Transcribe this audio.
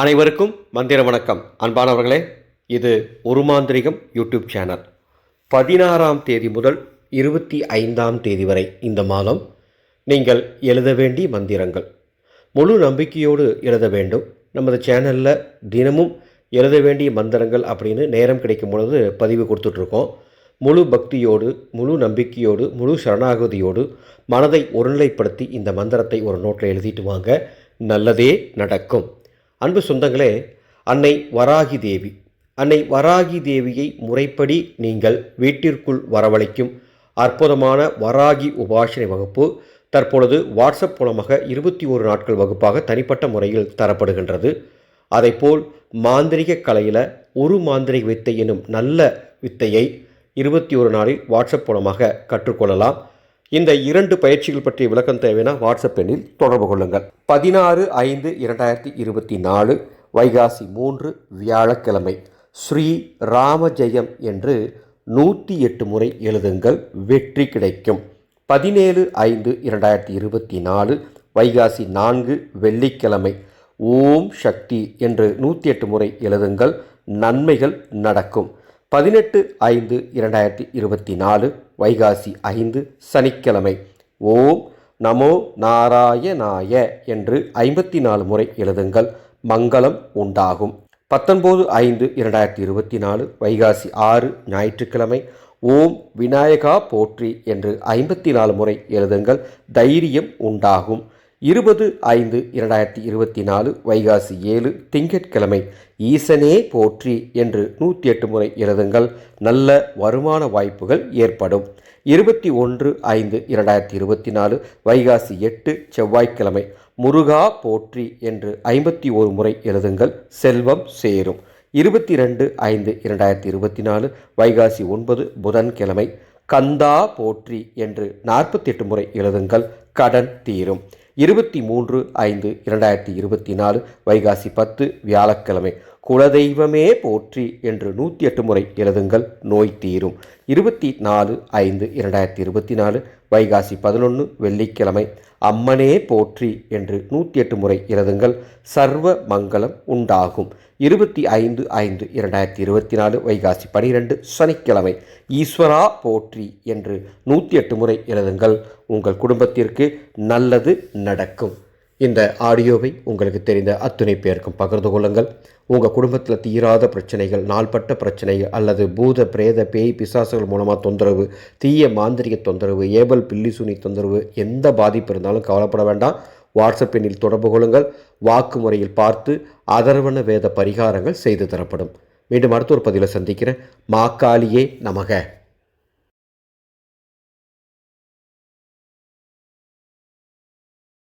அனைவருக்கும் மந்திர வணக்கம். அன்பானவர்களே இது ஒரு மாந்திரிகம் யூடியூப் சேனல். பதினாறாம் தேதி முதல் இருபத்தி ஐந்தாம் தேதி வரை இந்த மாதம் நீங்கள் எழுத வேண்டிய மந்திரங்கள். முழு நம்பிக்கையோடு எழுத வேண்டும். நமது சேனலில் தினமும் எழுத வேண்டிய மந்திரங்கள் அப்படின்னு நேரம் கிடைக்கும் பொழுது பதிவு கொடுத்துட்ருக்கோம். முழு பக்தியோடு முழு நம்பிக்கையோடு முழு சரணாகதியோடு மனதை ஒருநிலைப்படுத்தி இந்த மந்திரத்தை ஒரு நோட்டில் எழுதிட்டு வாங்க. நல்லதே நடக்கும். அன்பு சொந்தங்களே அன்னை வராகி தேவி. அன்னை வராகி தேவியை முறைப்படி நீங்கள் வீட்டிற்குள் வரவழைக்கும் அற்புதமான வராகி உபாசனை வகுப்பு தற்பொழுது வாட்ஸ்அப் மூலமாக இருபத்தி ஒரு நாட்கள் வகுப்பாக தனிப்பட்ட முறையில் தரப்படுகின்றது. அதைப்போல் மாந்திரிக கலையில் ஒரு மாந்திரிக வித்தை எனும் நல்ல வித்தையை இருபத்தி ஒரு நாளில் வாட்ஸ்அப் மூலமாக கற்றுக்கொள்ளலாம். இந்த இரண்டு பயிற்சிகள் பற்றிய விளக்கம் தேவைன்னா வாட்ஸ்அப் எண்ணில் தொடர்பு கொள்ளுங்கள். பதினாறு ஐந்து இரண்டாயிரத்தி இருபத்தி நாலு வைகாசி மூன்று வியாழக்கிழமை. ஸ்ரீ ராமஜெயம் என்று நூற்றி எட்டு முறை எழுதுங்கள் வெற்றி கிடைக்கும். பதினேழு ஐந்து இரண்டாயிரத்தி இருபத்தி நாலு வைகாசி நான்கு வெள்ளிக்கிழமை. ஓம் சக்தி என்று நூற்றி எட்டு முறை எழுதுங்கள் நன்மைகள் நடக்கும். பதினெட்டு ஐந்து இரண்டாயிரத்தி இருபத்தி நாலு வைகாசி ஐந்து சனிக்கிழமை. ஓம் நமோ நாராயணாய என்று ஐம்பத்தி நாலு முறை எழுதுங்கள். மங்களம் உண்டாகும். பத்தொன்பது ஐந்து இரண்டாயிரத்தி இருபத்தி நாலு வைகாசி ஆறு ஞாயிற்றுக்கிழமை. ஓம் விநாயகா போற்றி என்று ஐம்பத்தி நாலு முறை எழுதுங்கள். தைரியம் உண்டாகும். இருபது ஐந்து இரண்டாயிரத்தி இருபத்தி நாலு வைகாசி ஏழு திங்கட்கிழமை. ஈசனே போற்றி என்று நூற்றி எட்டு முறை எழுதுங்கள். நல்ல வருமான வாய்ப்புகள் ஏற்படும். இருபத்தி ஒன்று ஐந்து இரண்டாயிரத்தி இருபத்தி நாலு வைகாசி எட்டு செவ்வாய்க்கிழமை. முருகா போற்றி என்று ஐம்பத்தி ஒரு முறை எழுதுங்கள். செல்வம் சேரும். இருபத்தி ரெண்டு ஐந்து இரண்டாயிரத்தி இருபத்தி நாலு வைகாசி ஒன்பது புதன்கிழமை. கந்தா போற்றி என்று நாற்பத்தி எட்டு முறை எழுதுங்கள். கடன் தீரும். இருபத்தி மூன்று ஐந்து இரண்டாயிரத்தி இருபத்தி நாலு வைகாசி பத்து வியாழக்கிழமை. குலதெய்வமே போற்றி என்று நூற்றி எட்டு முறை எழுதுங்கள். நோய் தீரும். இருபத்தி நாலு ஐந்து இரண்டாயிரத்தி இருபத்தி நாலு வைகாசி பதினொன்று வெள்ளிக்கிழமை. அம்மனே போற்றி என்று நூற்றி எட்டு முறை எழுதுங்கள். சர்வ மங்களம் உண்டாகும். இருபத்தி ஐந்து ஐந்து இரண்டாயிரத்தி இருபத்தி நாலு வைகாசி பனிரெண்டு சனிக்கிழமை. ஈஸ்வரா போற்றி என்று நூற்றி எட்டு முறை எழுதுங்கள். உங்கள் குடும்பத்திற்கு நல்லது நடக்கும். இந்த ஆடியோவை உங்களுக்கு தெரிந்த அத்துணை பேருக்கும் பகிர்ந்து கொள்ளுங்கள். உங்கள் குடும்பத்தில் தீராத பிரச்சனைகள் நாள்பட்ட பிரச்சனைகள் அல்லது பூத பிரேத பேய் பிசாசுகள் மூலமாக தொந்தரவு தீய மாந்திரிக தொந்தரவு ஏபல் பில்லி சுனி தொந்தரவு எந்த பாதிப்பு இருந்தாலும் கவலைப்பட வேண்டாம். வாட்ஸ்அப் எண்ணில் தொடர்பு கொள்ளுங்கள். வாக்கு முறையில் பார்த்து அதர்வன வேத பரிகாரங்கள் செய்து தரப்படும். மீண்டும் அடுத்த ஒரு பதிவில் சந்திக்கிறேன். மாக்காளியே நமக.